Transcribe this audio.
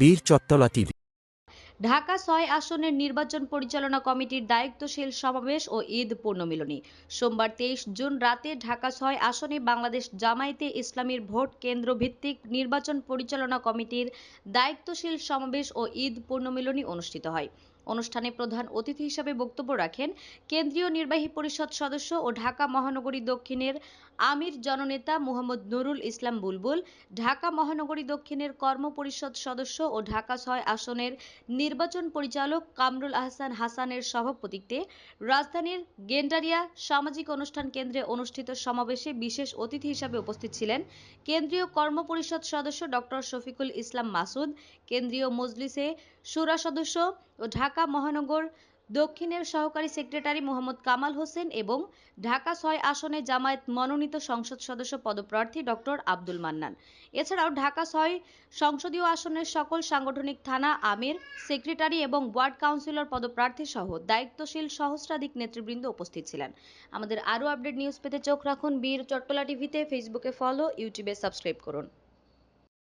বীর চত্তলা টিভি। ঢাকা ছয় আসনের নির্বাচন পরিচালনা কমিটির দায়িত্বশীল সমাবেশ ও ঈদ পূর্ণমিলনী। সোমবার তেইশ জুন রাতে ঢাকা ছয় আসনে বাংলাদেশ জামায়াতে ইসলামীর ভোট কেন্দ্র ভিত্তিক নির্বাচন পরিচালনা কমিটির দায়িত্বশীল সমাবেশ ও ঈদ পূর্ণমিলনী অনুষ্ঠিত হয়। অনুষ্ঠানে প্রধান অতিথি হিসেবে বক্তব্য রাখেন কেন্দ্রীয় নির্বাহী পরিষদ সদস্য ও ঢাকা মহানগরী দক্ষিণের আমির জননেতা মোহাম্মদ নুরুল ইসলাম বুলবুল, ঢাকা মহানগরী দক্ষিণের কর্ম পরিষদ সদস্য ও ঢাকা ছয় আসনের নির্বাচন পরিচালক কামরুল আহসান হাসানের সভাপতিত্বে রাজধানীর গেন্ডারিয়া সামাজিক অনুষ্ঠান কেন্দ্রে অনুষ্ঠিত সমাবেশে বিশেষ অতিথি হিসেবে উপস্থিত ছিলেন কেন্দ্রীয় কর্ম পরিষদ সদস্য ডক্টর শফিকুল ইসলাম মাসুদ, কেন্দ্রীয় মজলিসে সুরা সদস্য ও ঢাকা মহানগর দক্ষিণের সহকারী সেক্রেটারি মোহাম্মদ কামাল হোসেন এবং ঢাকা ছয় আসনে জামায়াত মনোনীত সংসদ সদস্য পদপ্রার্থী ডক্টর আব্দুল মান্নান। এছাড়াও ঢাকা ছয় সংসদীয় আসনের সকল সাংগঠনিক থানা আমির, সেক্রেটারি এবং ওয়ার্ড কাউন্সিলর পদপ্রার্থী সহ দায়িত্বশীল সহস্রাধিক নেতৃবৃন্দ উপস্থিত ছিলেন। আমাদের আরও আপডেট নিউজ পেতে চোখ রাখুন বীর চট্টলা টিভিতে, ফেসবুকে ফলো, ইউটিউবে সাবস্ক্রাইব করুন।